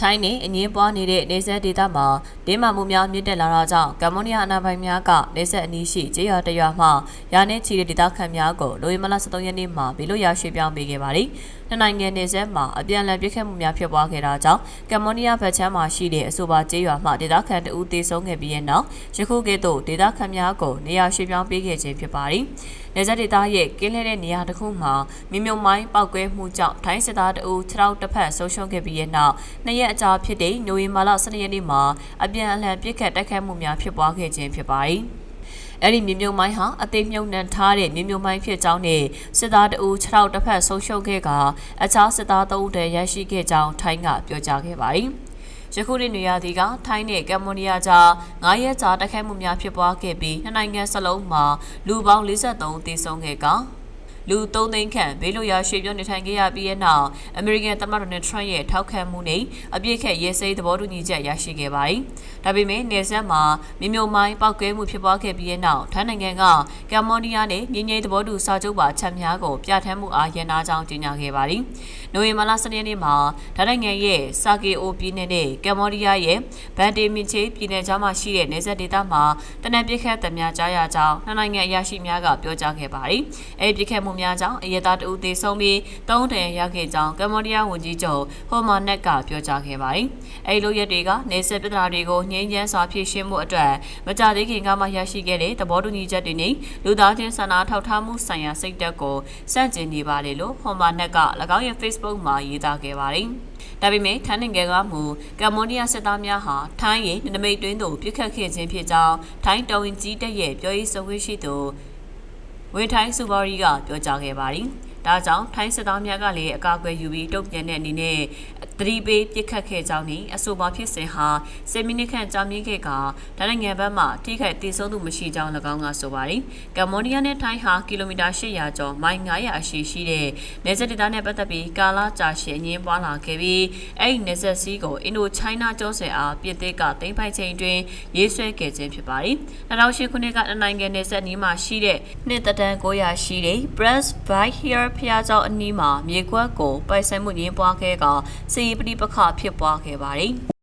ထိုင်းနဲ့အငင်းပွားနေတဲ့နေဆက်ဒေသမှာဒင်းမာမှုများမြင့်တက်လာတာကြောင့်ကမ္ဘောဒီးယားအနာပိုင်များကနေဆက်အနီးရှိကျေးရွာတစ်ရွာမှရာနဲ့ချီတဲ့ဒေသခံများကိုလိုဝင်မလ23ရက်နေ့မှာဘေလို့ရရွှေ့ပြောင်းပေးခဲ့ပါတယ်။နှစ်နိုင်ငံနေဆက်မှာအပြန်အလှန်ပြစ်ခတ်မှုများဖြစ်ပွားခဲ့တာကြောင့်ကမ္ဘောဒီးယားဗတ်ချမ်းမှာရှိတဲ့အဆိုပါကျေးရွာမှဒေသခံတဦးသေဆုံးခဲ့ပြီးတဲ့နောက်ယခုကဲ့သို့ဒေသခံများကိုနေရာရွှေ့ပြောင်းပေးခဲ့ခြင်းဖြစ်ပါတယ်။နေဆက်ဒေသရဲ့ကင်းလဲတဲ့နေရာတစ်ခုမှာမြမြုံမိုင်းပောက်ကွဲမှုကြောင့်ထိုင်းစစ်သားတအူခြေထောက်တစ်ဖက်ဆုံးရှုံးခဲ့ပြီးတဲ့နောက်နှစ်ရက်အကြာဖြစ်တဲ့နိုဝင်ဘာလ12ရက်နေ့မှာအပြန်အလှန်ပြစ်ခတ်တိုက်ခိုက်မှုများဖြစ်ပွားခဲ့ခြင်းဖြစ်ပါတယ်။အဲ့ဒီမြမြုံမိုင်းဟာအသေးမြုံနှံထားတဲ့မြမြုံမိုင်းဖြစ်ကြောင်းနဲ့စစ်သားတအူခြေထောက်တစ်ဖက်ဆုံးရှုံးခဲ့ကအခြားစစ်သားတအုပ်တည်းရရှိခဲ့ကြောင်းထိုင်းကပြောကြားခဲ့ပါတယ်။ ယခုနေ့နေရာဒီကထိုင်းနဲ့ကမ္ဘောဒီးယားကြား9ရက်ကြာတိုက်ခိုက်မှုများဖြစ်ပွားခဲ့ပြီးနှစ်နိုင်ငံစလုံးမှာလူပေါင်း43ဦးသေဆုံးခဲ့က လူ3သိန်းခန့်ဘေးလွတ်ရာရွှေ့ပြောင်းနေထိုင်ခဲ့ရပြီးတဲ့နောက်အမေရိကန်သမ္မတဒေါ်နယ်ထရန့်ရဲ့ထောက်ခံမှုနဲ့အပြစ်ခတ်ရေးစိသဘောတူညီချက်ရရှိခဲ့ပါတယ်။ဒါပေမဲ့နေဆက်မှာမြမြုံမိုင်းပောက်ကွဲမှုဖြစ်ပွားခဲ့ပြီးတဲ့နောက်ထိုင်းနိုင်ငံကကမ္ဘောဒီးယားနဲ့ငြိမ်းချမ်းသဘောတူစာချုပ်ပါချက်များကိုပြဋ္ဌာန်းမှုအားရန်နာကြောင်းကြေညာခဲ့ပါတယ်။နိုဝင်ဘာလ12ရက်နေ့မှာထိုင်းနိုင်ငံရဲ့စာကေအိုပြည်နယ်နဲ့ကမ္ဘောဒီးယားရဲ့ဘန်တေမင်ချေပြည်နယ်ကြားမှာရှိတဲ့နေဆက်ဒေသမှာတနက်ပြစ်ခတ်သမားကြားရကြောင်းနှစ်နိုင်ငံအရာရှိများကပြောကြားခဲ့ပါတယ်။အဲဒီပြစ်ခတ်မှုများကြောင့်အရသာတဦးသေဆုံးပြီးသုံးတန်ရခဲ့ကြောင်းကမ္ဘောဒီးယားဝန်ကြီးချုပ်ဟိုမာနက်ကပြောကြားခဲ့ပါတယ်။အဲဒီလိုရက်တွေကနေဆက်ပြဿနာတွေကိုငြိမ်းချမ်းစွာဖြေရှင်းမှုအတွက်မကြသေးခင်ကမှရရှိခဲ့တဲ့သဘောတူညီချက်တွေနဲ့လူသားချင်းစာနာထောက်ထားမှုဆိုင်ရာစိတ်သက်ကိုစန့်ကျင်နေပါတယ်လို့ဟိုမာနက်က၎င်းရဲ့ Facebook မှာရေးသားခဲ့ပါတယ်။ဒါပေမဲ့ထိုင်းနိုင်ငံကမူကမ္ဘောဒီးယားစစ်သားများဟာထိုင်းရဲ့နမိတ်တွင်းသို့ပြစ်ခတ်ခဲ့ခြင်းဖြစ်ကြောင်းထိုင်းတော်ဝင်ကြီးတပ်ရဲ့ပြောရေးဆိုခွင့်ရှိသူ ဝန်ထိုင်းစူဘာရီကပြောကြားခဲ့ပါတယ်။ဒါကြောင့်ထိုင်းစစ်သားများကလည်းအကာအကွယ်ယူပြီးတုံ့ပြန်တဲ့အနေနဲ့ သတိပေးပစ်ခတ်ခဲ့ကြောင်းနဲ့အဆိုပါဖြစ်စဉ်ဟာ10မိနစ်ခန့်ကြာမြင့်ခဲ့ကဒါနိုင်ငံဘက်မှထိခိုက်ဒေဆုံးသူမရှိကြောင်း၎င်းကဆိုပါတယ်။ကမ္ဘောဒီးယားနဲ့ထိုင်းဟာကီလိုမီတာ800ကျော်မိုင်900အရှည်ရှိတဲ့နေဆက်ဒေသနဲ့ပတ်သက်ပြီးကာလာကြာရှည်အငင်းပွားလာခဲ့ပြီးအဲ့ဒီနေဆက်စီးကိုအင်ဒိုချိုင်းနာကျောဆွဲအားပြည်သစ်ကသိမ်းပိုက်ချိန်တွင်ရေးဆွဲခဲ့ခြင်းဖြစ်ပါတယ်။2008ခုနှစ်ကနိုင်ငံနေဆက်နီးမှာရှိတဲ့နှစ်သက်တမ်း900ရှိတဲ့ Brass by Here ဖျားเจ้าအနီးမှာမြေကွက်ကိုပိုက်ဆိုင်မှုငင်းပွားခဲ့ကစီ ပဋိပက္ခဖြစ်ပွားခဲ့ပါတယ်။